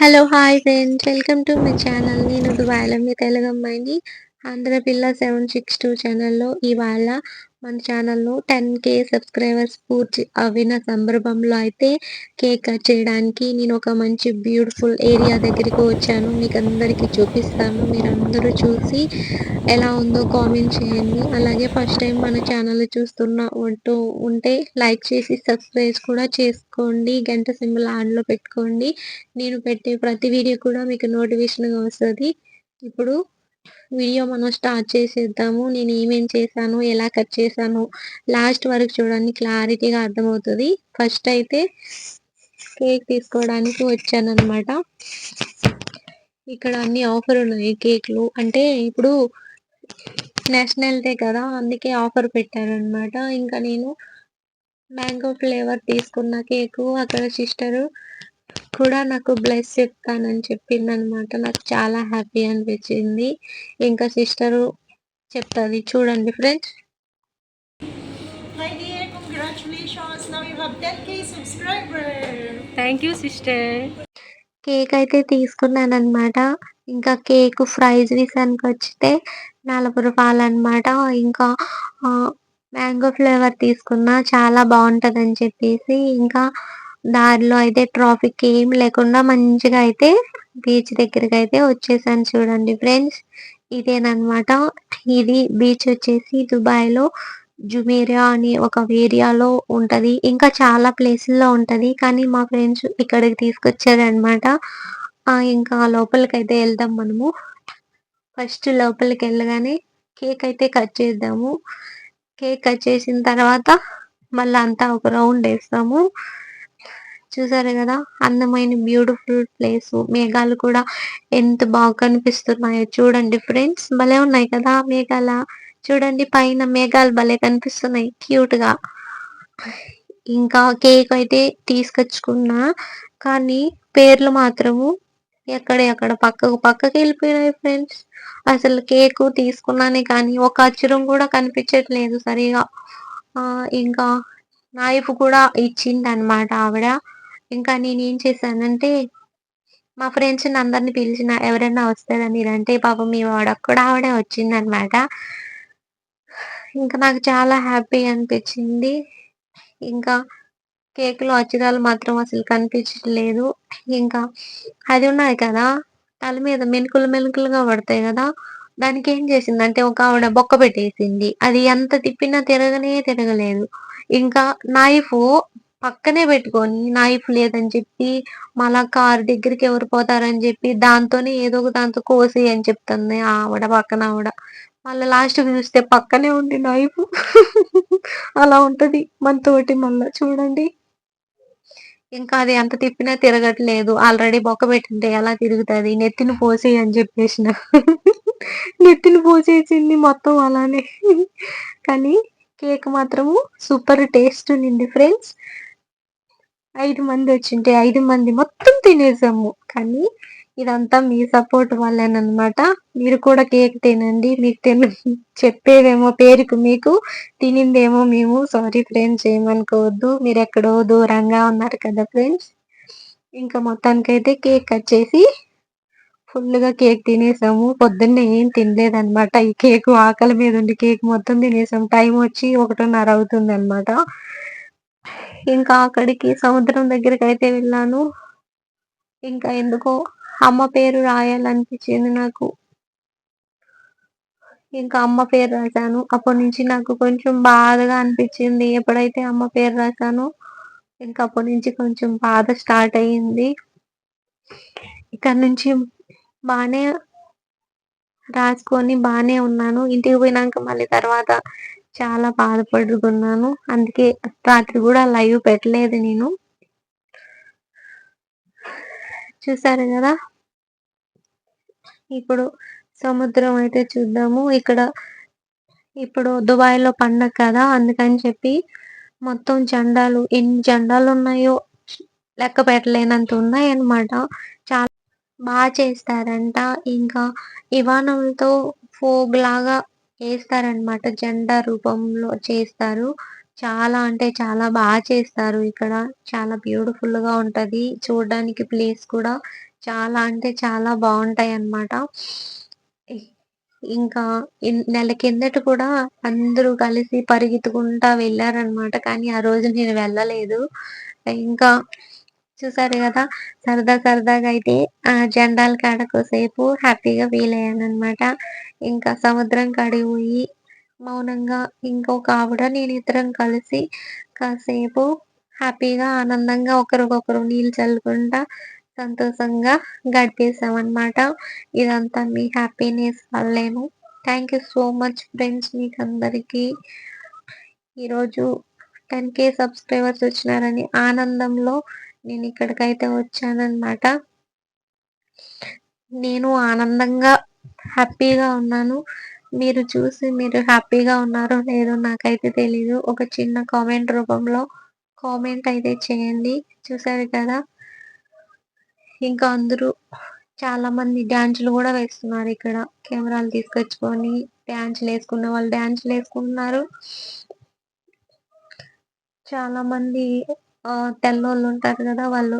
Hello hi friends welcome to my channel నేను దుబాయ్లో మీ తెలుగు అమ్మాయిని. ఆంధ్ర పిల్ల సెవెన్ సిక్స్ టూ ఛానల్లో ఇవాళ మన ఛానల్లో టెన్ కే సబ్స్క్రైబర్స్ పూర్తి అవిన సందర్భంలో అయితే కేక్ కట్ చేయడానికి నేను ఒక మంచి బ్యూటిఫుల్ ఏరియా దగ్గరికి వచ్చాను. మీకు అందరికీ చూపిస్తాను. మీరు అందరూ చూసి ఎలా ఉందో కామెంట్ చేయండి. అలాగే ఫస్ట్ టైం మన ఛానల్ చూస్తున్న ఉంటూ ఉంటే లైక్ చేసి సబ్స్క్రైబ్ కూడా చేసుకోండి. గంట సింబల్ ఆన్లో పెట్టుకోండి. నేను పెట్టే ప్రతి వీడియో కూడా మీకు నోటిఫికేషన్గా వస్తుంది. ఇప్పుడు వీడియో మనం స్టార్ట్ చేసేద్దాము. నేను ఏమేం చేశాను ఎలా కట్ చేశాను లాస్ట్ వరకు చూడండి క్లారిటీగా అర్థమవుతుంది. ఫస్ట్ అయితే కేక్ తీసుకోవడానికి వచ్చాను అనమాట ఇక్కడ అన్ని ఆఫర్ ఉన్నాయి కేక్లు. అంటే ఇప్పుడు నేషనల్ డే కదా అందుకే ఆఫర్ పెట్టారనమాట ఇంకా నేను మ్యాంగో ఫ్లేవర్ తీసుకున్న కేకు అక్కడ సిస్టరు కూడా నాకు బ్లెస్ చెప్తానని చెప్పింది అనమాట నాకు చాలా హ్యాపీ అనిపించింది. ఇంకా సిస్టరు చెప్తుంది. చూడండి friends Hi dear, congratulations! Now you have 10k subscriber. Thank you sister cake అయితే తీసుకున్నాను అనమాట ఇంకా కేక్ ప్రైజ్ విషయానికి వచ్చితే నలభై రూపాయలు అనమాట ఇంకా మ్యాంగో ఫ్లేవర్ తీసుకున్నా. చాలా బాగుంటది అని చెప్పేసి ఇంకా దారిలో అయితే ట్రాఫిక్ ఏం లేకుండా మంచిగా అయితే బీచ్ దగ్గరికి అయితే వచ్చేసాను చూడండి ఫ్రెండ్స్. ఇదేనమాట ఇది బీచ్ వచ్చేసి దుబాయ్లో జుమేరియా అని ఒక ఏరియాలో ఉంటది. ఇంకా చాలా ప్లేసుల్లో ఉంటది. కానీ మా ఫ్రెండ్స్ ఇక్కడికి తీసుకొచ్చారనమాట ఇంకా లోపలికి అయితే వెళ్దాం మనము. ఫస్ట్ లోపలికి వెళ్ళగానే కేక్ అయితే కట్ చేద్దాము. కేక్ కట్ చేసిన తర్వాత మళ్ళీ అంతా ఒక రౌండ్ వేస్తాము. చూసారు కదా? అందమైన బ్యూటిఫుల్ ప్లేస్ మేఘాలు కూడా ఎంత బాగా కనిపిస్తున్నాయో చూడండి ఫ్రెండ్స్ భలే ఉన్నాయి కదా మేఘాల? చూడండి పైన మేఘాలు భలే కనిపిస్తున్నాయి. క్యూట్గా. ఇంకా కేక్ అయితే తీసుకొచ్చుకున్నా. కానీ పేర్లు మాత్రము ఎక్కడ ఎక్కడ పక్కకు పక్కకి వెళ్ళిపోయినాయి ఫ్రెండ్స్ అసలు కేక్ తీసుకున్నానే కానీ ఒక అచ్చురం కూడా కనిపించట్లేదు సరిగా. ఆ ఇంకా నైఫ్ కూడా ఇచ్చిందనమాట ఆవిడ. ఇంకా నేను ఏం చేశానంటే మా ఫ్రెండ్స్ అందరిని పిలిచిన ఎవరైనా వస్తారని అంటే పాపం మీ వాడక్కడ ఆవిడే వచ్చిందనమాట. ఇంకా నాకు చాలా హ్యాపీ అనిపించింది. ఇంకా కేకులు లో మాత్రం అసలు కనిపించట్లేదు. ఇంకా అది ఉన్నాయి కదా తల మీద మెనుకులు మెనుకులుగా పడతాయి కదా దానికి ఏం చేసింది అంటే ఒక ఆవిడ బొక్క పెట్టేసింది. అది ఎంత తిప్పినా తిరగనే తిరగలేదు. ఇంకా నైఫ్ పక్కనే పెట్టుకొని నైఫ్ లేదని చెప్పి మళ్ళా కార్ దగ్గరికి ఎవరు పోతారని చెప్పి దాంతోనే ఏదో ఒక దాంతో కోసి అని చెప్తుంది ఆవిడ పక్కన ఆవిడ. మళ్ళీ లాస్ట్ చూస్తే పక్కనే ఉంది నైఫ్. అలా ఉంటది మనతోటి మళ్ళా చూడండి. ఇంకా అది ఎంత తిప్పినా తిరగట్లేదు. ఆల్రెడీ బొక్క పెట్టింటే ఎలా తిరుగుతుంది? నెత్తిని పోసి అని చెప్పేసిన. నెత్తిని పోసేసింది మొత్తం అలానే. కానీ కేక్ మాత్రము సూపర్ టేస్ట్ ఉండింది ఫ్రెండ్స్. ఐదు మంది వచ్చింటే ఐదు మంది మొత్తం తినేసాము. కానీ ఇదంతా మీ సపోర్ట్ వల్లేనమాట మీరు కూడా కేక్ తినండి మీకు తిన చెప్పేదేమో పేరుకు మీకు తినిందేమో మేము. సారీ ఫ్రెండ్స్ ఏమనుకోవద్దు. మీరు ఎక్కడో దూరంగా ఉన్నారు కదా ఫ్రెండ్స్ ఇంకా మొత్తానికైతే కేక్ కట్ చేసి ఫుల్గా కేక్ తినేసాము. పొద్దున్నే ఏం తినలేదన్నమాట. ఈ కేక్ ఆకలి మీద ఉండి కేక్ మొత్తం తినేసాము. టైం వచ్చి ఒకటిన్నర అవుతుంది అనమాట ఇంకా అక్కడికి సముద్రం దగ్గరికి అయితే వెళ్ళాను. ఇంకా ఎందుకో అమ్మ పేరు రాయాలనిపించింది నాకు. ఇంకా అమ్మ పేరు రాశాను. అప్పటి నుంచి నాకు కొంచెం బాధగా అనిపించింది. ఎప్పుడైతే అమ్మ పేరు రాశానో ఇంకా అప్పటి నుంచి కొంచెం బాధ స్టార్ట్ అయ్యింది. ఇక్కడ నుంచి బాగానే రాసుకొని బాగానే ఉన్నాను. ఇంటికి పోయినాక మళ్ళీ తర్వాత చాలా బాధపడుకున్నాను అందుకే రాత్రి కూడా లైవ్ పెట్టలేదు నేను. చూసారు కదా? ఇప్పుడు సముద్రం అయితే చూద్దాము. ఇక్కడ ఇప్పుడు దుబాయ్లో పండగ కదా? అందుకని చెప్పి మొత్తం జెండాలు ఎన్ని జెండాలు ఉన్నాయో లెక్క పెట్టలేనంత ఉన్నాయన్నమాట. చాలా బాగా చేస్తారంట. ఇంకా ఇవానంతో ఫోగ్ లాగా వేస్తారనమాట జెండా రూపంలో చేస్తారు. చాలా అంటే చాలా బాగా చేస్తారు ఇక్కడ. చాలా బ్యూటిఫుల్గా ఉంటది. చూడడానికి ప్లేస్ కూడా చాలా అంటే చాలా బాగుంటాయి అన్నమాట ఇంకా నెల కిందట కూడా అందరూ కలిసి పరిగెత్తుకుంటా వెళ్ళారనమాట కానీ ఆ రోజు నేను వెళ్ళలేదు. ఇంకా చూసారు కదా సరదా సరదాగా అయితే ఆ జెండాల కాడ కోసేపు హ్యాపీగా ఫీల్ అయ్యాననమాట. ఇంకా సముద్రం కాడికి పోయి మౌనంగా ఇంకొక ఆవిడ నేను ఇద్దరం కలిసి కాసేపు హ్యాపీగా, ఆనందంగా ఒకరికొకరు నీళ్ళు చల్లుకుంటా సంతోషంగా గడిపేసామన్నమాట ఇదంతా మీ happiness వల్లేను. Thank you so much friends మీకందరికీ. ఈరోజు 10,000 సబ్స్క్రైబర్స్ వచ్చినారని ఆనందంలో నేను ఇక్కడికైతే వచ్చాననమాట. నేను ఆనందంగా, హ్యాపీగా ఉన్నాను. మీరు చూసి మీరు హ్యాపీగా ఉన్నారో లేదో నాకైతే తెలీదు. ఒక చిన్న కామెంట్ రూపంలో కామెంట్ అయితే చేయండి. చూసారు కదా! ఇంకా అందరూ చాలా మంది డ్యాన్సులు కూడా వేస్తున్నారు ఇక్కడ. కెమెరాలు తీసుకొచ్చుకొని డాన్సులేసుకున్న వాళ్ళు డాన్సులేసుకుంటున్నారు. చాలా మంది తెల్లోళ్ళు ఉంటారు కదా వాళ్ళు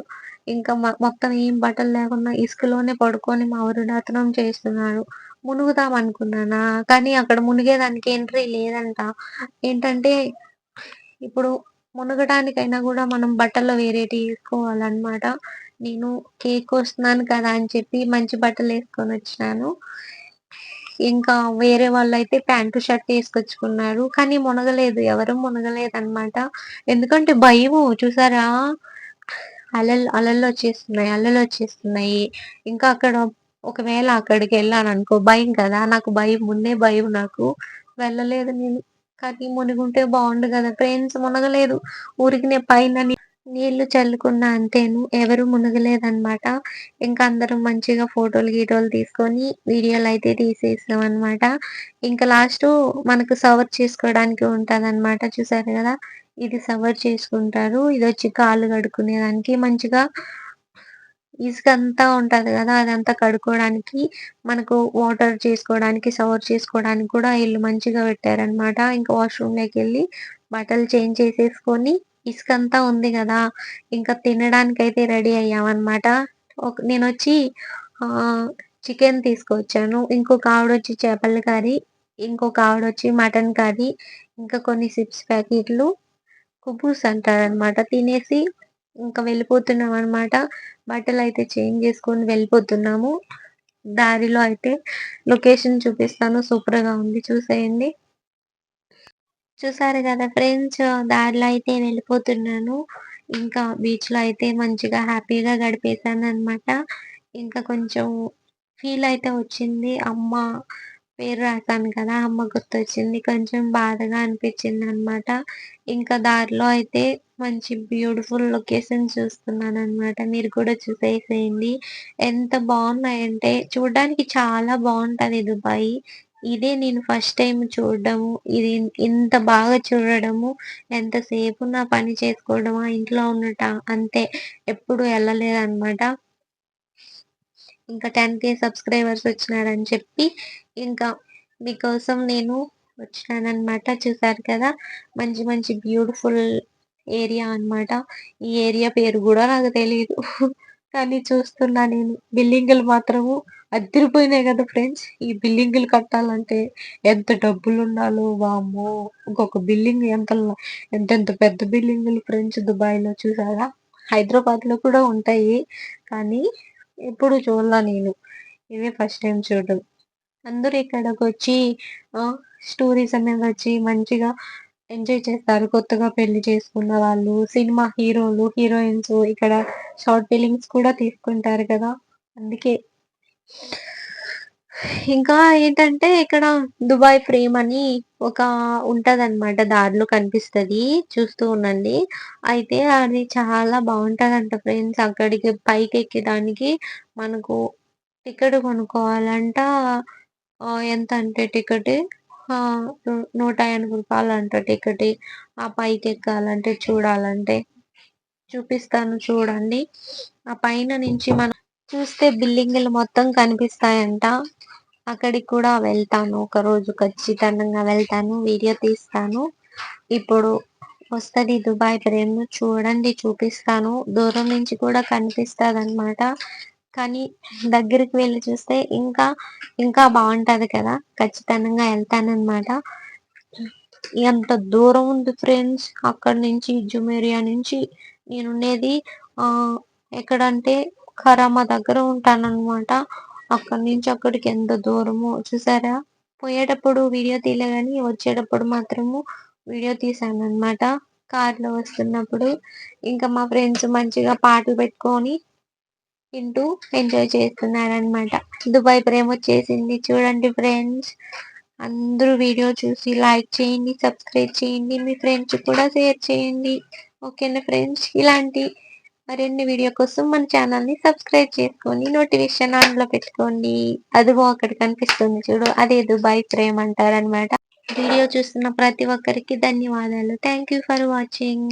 ఇంకా మొత్తం ఏం బట్టలు లేకుండా ఇసుకలోనే పడుకొని మా మౌనదాతనం చేస్తున్నారు. మునుగుదాం అనుకున్నానా, కానీ అక్కడ మునిగేదానికి ఎంట్రీ లేదంట. ఏంటంటే ఇప్పుడు మునగడానికైనా కూడా మనం బట్టలు వేరేటివి వేసుకోవాలన్నమాట నేను కేక్ వస్తున్నాను కదా అని చెప్పి మంచి బట్టలు వేసుకొని వచ్చినాను ఇంకా వేరే వాళ్ళైతే ప్యాంటు, షర్ట్ తీసుకొచ్చుకున్నారు కానీ మునగలేదు. ఎవరు మునగలేదు అనమాట ఎందుకంటే భయము చూసారా? అలలు అలలొచ్చేస్తున్నాయి. అలలొచ్చేస్తున్నాయి. ఇంకా అక్కడ ఒకవేళ అక్కడికి వెళ్ళానుకో భయం కదా! నాకు భయం ముందే భయం నాకు. వెళ్ళలేదు నేను. కానీ మునిగుంటే బాగుండు కదా ఫ్రెండ్స్ మునగలేదు. ఊరికినే పైన నీళ్ళు చల్లుకున్న అంతేను. ఎవరు మునగలేదన్నమాట. ఇంకా అందరం మంచిగా ఫోటోలు, గీటోలు తీసుకొని వీడియోలు అయితే తీసేసాం అనమాట ఇంకా లాస్ట్ మనకు సవర్ చేసుకోవడానికి ఉంటదన్నమాట. చూసారు కదా ఇది సవర్ చేసుకుంటారు. ఇది వచ్చి కాళ్ళు కడుక్కునేదానికి మంచిగా ఇసుకంతా ఉంటుంది కదా అదంతా కడుక్కోవడానికి, మనకు వాటర్ చేసుకోవడానికి, సవర్ చేసుకోవడానికి కూడా వీళ్ళు మంచిగా పెట్టారన్నమాట. ఇంకా వాష్‌రూమ్‌లోకెళ్ళి బట్టలు చేంజ్ చేసేసుకొని ఇసుకంతా ఉంది కదా ఇంకా తినడానికైతే రెడీ అయ్యామన్నమాట. ఒక నేను వచ్చి చికెన్ తీసుకొచ్చాను. ఇంకొక ఆవిడ వచ్చి చేపల కర్రీ, ఇంకొక ఆవిడ వచ్చి మటన్ కర్రీ, ఇంకా కొన్ని చిప్స్ ప్యాకెట్లు, కుబూస్ అంటారనమాట తినేసి ఇంకా వెళ్ళిపోతున్నాం అన్నమాట బట్టలు అయితే చేంజ్ చేసుకొని వెళ్ళిపోతున్నాము. దారిలో అయితే లొకేషన్ చూపిస్తాను. సూపర్‌గా ఉంది చూసేయండి. చూసారు కదా ఫ్రెండ్స్ దారిలో అయితే వెళ్ళిపోతున్నాను. ఇంకా బీచ్‌లో అయితే మంచిగా హ్యాపీగా గడిపేసానన్నమాట. ఇంకా కొంచెం ఫీల్ అయితే వచ్చింది. అమ్మ పేరు రాసాను కదా! అమ్మ గుర్తొచ్చింది. కొంచెం బాధగా అనిపించింది అనమాట ఇంకా దారిలో అయితే మంచి బ్యూటిఫుల్ లొకేషన్ చూస్తున్నాను అనమాట మీరు కూడా చూసేసేయండి. ఎంత బాగున్నాయంటే చూడడానికి చాలా బాగుంటుంది దుబాయ్. ఇదే నేను ఫస్ట్ టైం చూడడము. ఇది ఇంత బాగా చూడడము, ఎంతసేపు నా పని చేసుకోవడమా, ఇంట్లో ఉండటా అంతే. ఎప్పుడు వెళ్ళలేదన్నమాట ఇంకా 10,000 సబ్స్క్రైబర్స్ వచ్చినారని చెప్పి ఇంకా మీకోసం నేను వచ్చానన్నమాట. చూసారు కదా! మంచి మంచి బ్యూటిఫుల్ ఏరియా అన్నమాట. ఈ ఏరియా పేరు కూడా నాకు తెలియదు కానీ చూస్తున్నా నేను. బిల్డింగులు మాత్రము అద్దరిపోయినాయి కదా ఫ్రెండ్స్! ఈ బిల్డింగులు కట్టాలంటే ఎంత డబ్బులుండాలో వామ్మో! ఇంకొక బిల్డింగ్ ఎంత ఎంతెంత పెద్ద బిల్డింగులు ఫ్రెండ్స్ దుబాయ్‌లో చూసారా? హైదరాబాద్‌లో కూడా ఉంటాయి. కానీ ఎప్పుడు చూడలా నేను. ఇవే ఫస్ట్ టైం చూడడం. అందరూ ఇక్కడికొచ్చి వచ్చి టూరిజం మీద వచ్చి మంచిగా ఎంజాయ్ చేస్తారు. కొత్తగా పెళ్ళి చేసుకున్న వాళ్ళు, సినిమా హీరోలు, హీరోయిన్స్ ఇక్కడ షార్ట్ ఫిలిమ్స్ కూడా తీసుకుంటారు కదా! అందుకే. ఇంకా ఏంటంటే ఇక్కడ దుబాయ్ ఫ్రేమ్ అని ఒక ఉంటదన్నమాట. దారిలో కనిపిస్తుంది చూస్తూ ఉండండి. అయితే అది చాలా బావుంటదంట ఫ్రెండ్స్. అక్కడికి పైకెక్కేదానికి మనకు టికెట్ కొనుక్కోవాలంట. ఎంత అంటే టికెట్ నూట ఎనభై రూపాయలు అంట టికెట్. ఆ పైకి ఎక్కాలంటే చూడాలంటే. చూపిస్తాను చూడండి. ఆ పైన నుంచి మనం చూస్తే బిల్డింగులు మొత్తం కనిపిస్తాయంట. అక్కడికి కూడా వెళ్తాను. ఒకరోజు ఖచ్చితంగా వెళ్తాను. వీడియో తీస్తాను. ఇప్పుడు వస్తుంది దుబాయ్ ప్రేమ్ చూడండి చూపిస్తాను. దూరం నుంచి కూడా కనిపిస్తుంది అనమాట కానీ దగ్గరికి వెళ్ళి చూస్తే ఇంకా ఇంకా బాగుంటది కదా. ఖచ్చితంగా వెళ్తానన్నమాట. ఎంత దూరం ఉంది ఫ్రెండ్స్. అక్కడ నుంచి జుమేరియా నుంచి నేనుండేది ఆ ఎక్కడంటే ఖరామా దగ్గర ఉంటానన్నమాట. అక్కడి నుంచి అక్కడికి ఎంత దూరమో చూసారా? పోయేటప్పుడు వీడియో తీయలే కానీ వచ్చేటప్పుడు మాత్రము వీడియో తీసాను అనమాట కార్లో వస్తున్నప్పుడు. ఇంకా మా ఫ్రెండ్స్ మంచిగా పాటలు పెట్టుకొని తింటూ ఎంజాయ్ చేస్తున్నారు అనమాట దుబాయ్ ప్రేమ వచ్చేసింది చూడండి ఫ్రెండ్స్ అందరూ వీడియో చూసి లైక్ చేయండి సబ్స్క్రైబ్ చేయండి మీ ఫ్రెండ్స్ కూడా షేర్ చేయండి. ఓకేనా ఫ్రెండ్స్ ఇలాంటి మరిన్ని వీడియో కోసం మన ఛానల్ని సబ్స్క్రైబ్ చేసుకొని నోటిఫికేషన్ ఆన్లో పెట్టుకోండి. అదిగో అక్కడ కనిపిస్తుంది చూడు అదే దుబాయ్ ప్రేమ్ అంటారనమాట వీడియో చూస్తున్న ప్రతి ఒక్కరికి ధన్యవాదాలు. Thank you for watching